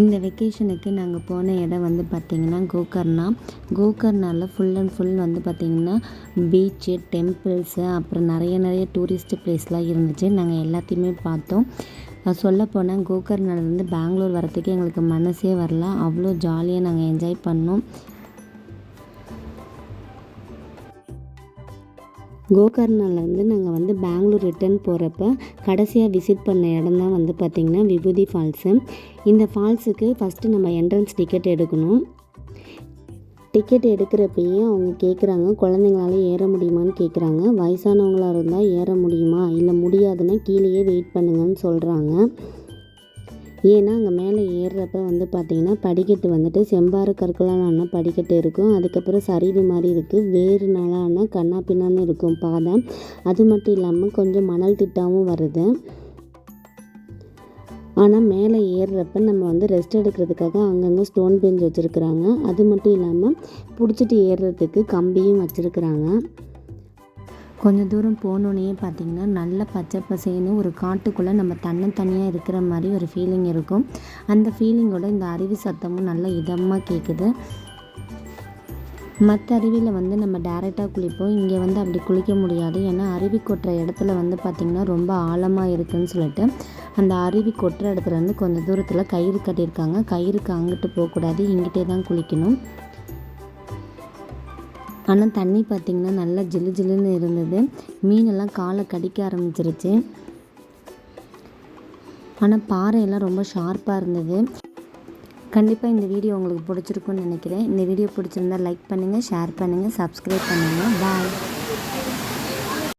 இந்த வெக்கேஷனுக்கு நாங்கள் போன இடம் வந்து பார்த்திங்கன்னா கோகர்ணா. கோகர்ணாவில் ஃபுல் அண்ட் ஃபுல் வந்து பார்த்திங்கன்னா பீச்சு டெம்பிள்ஸு அப்புறம் நிறைய நிறைய டூரிஸ்ட் ப்ளேஸ்லாம் இருந்துச்சு. நாங்கள் எல்லாத்தையுமே பார்த்தோம். சொல்லப்போனால் கோகர்ணாலேருந்து பெங்களூர் வரத்துக்கு எங்களுக்கு மனசே வரல. அவ்வளோ ஜாலியாக நாங்கள் என்ஜாய் பண்ணோம். கோகர்ணாலேருந்து நாங்கள் வந்து பெங்களூர் ரிட்டர்ன் போகிறப்ப கடைசியாக விசிட் பண்ண இடம் தான் வந்து பார்த்திங்கன்னா விபூதி ஃபால்ஸு இந்த ஃபால்ஸுக்கு ஃபஸ்ட்டு நம்ம என்ட்ரன்ஸ் டிக்கெட் எடுக்கணும். டிக்கெட் எடுக்கிறப்பயே அவங்க கேட்குறாங்க குழந்தைங்களால ஏற முடியுமான்னு கேட்குறாங்க வயசானவங்களாக இருந்தால் ஏற முடியுமா? இல்லை முடியாதுன்னா கீழேயே வெயிட் பண்ணுங்கன்னு சொல்கிறாங்க ஏன்னா அங்கே மேலே ஏறுறப்ப வந்து பார்த்திங்கன்னா படிக்கட்டு வந்துட்டு செம்பாறு கற்களாலான படிக்கட்டு இருக்கும். அதுக்கப்புறம் சரிவு மாதிரி இருக்குது வேறுனாலான கண்ணா பின்னான்னு இருக்கும் பாதை. அது மட்டும் இல்லாமல் கொஞ்சம் மணல் திட்டாவும் வருது. ஆனால் மேலே ஏறுறப்ப நம்ம வந்து ரெஸ்ட் எடுக்கிறதுக்காக அங்கங்கே ஸ்டோன் பெஞ்ச் வச்சுருக்குறாங்க. அது மட்டும் இல்லாமல் பிடிச்சிட்டு ஏறுறதுக்கு கம்பியும் வச்சுருக்குறாங்க. கொஞ்சம் தூரம் போனோன்னே பார்த்திங்கன்னா நல்ல பச்சை பசேன்னு ஒரு காட்டுக்குள்ளே நம்ம தன்னந்தனியாக இருக்கிற மாதிரி ஒரு ஃபீலிங் இருக்கும். அந்த ஃபீலிங்கோட இந்த அருவி சத்தமும் நல்ல இதமாக கேட்குது மற்ற அருவியில் வந்து நம்ம டேரெக்டாக குளிப்போம். இங்கே வந்து அப்படி குளிக்க முடியாது. ஏன்னா அருவி கொட்டுற இடத்துல வந்து பார்த்திங்கன்னா ரொம்ப ஆழமாக இருக்குதுன்னு சொல்லிட்டு அந்த அருவி கொட்டுற இடத்துல வந்து கொஞ்சம் தூரத்தில் கயிறு கட்டியிருக்காங்க. கயிறுக்கு அங்கிட்டு போகக்கூடாது. இங்கிட்டே தான் குளிக்கணும். ஆனால் தண்ணி பார்த்திங்கன்னா நல்லா ஜில்லு ஜில்லுன்னு இருந்தது. மீனெல்லாம் காலை கடிக்க ஆரம்பிச்சிருச்சு. ஆனால் பாறையெல்லாம் ரொம்ப ஷார்ப்பாக இருந்தது. கண்டிப்பாக இந்த வீடியோ உங்களுக்கு பிடிச்சிருக்குன்னு நினைக்கிறேன். இந்த வீடியோ பிடிச்சிருந்தா லைக் பண்ணுங்கள் ஷேர் பண்ணுங்கள் சப்ஸ்கிரைப் பண்ணுங்கள் பாய்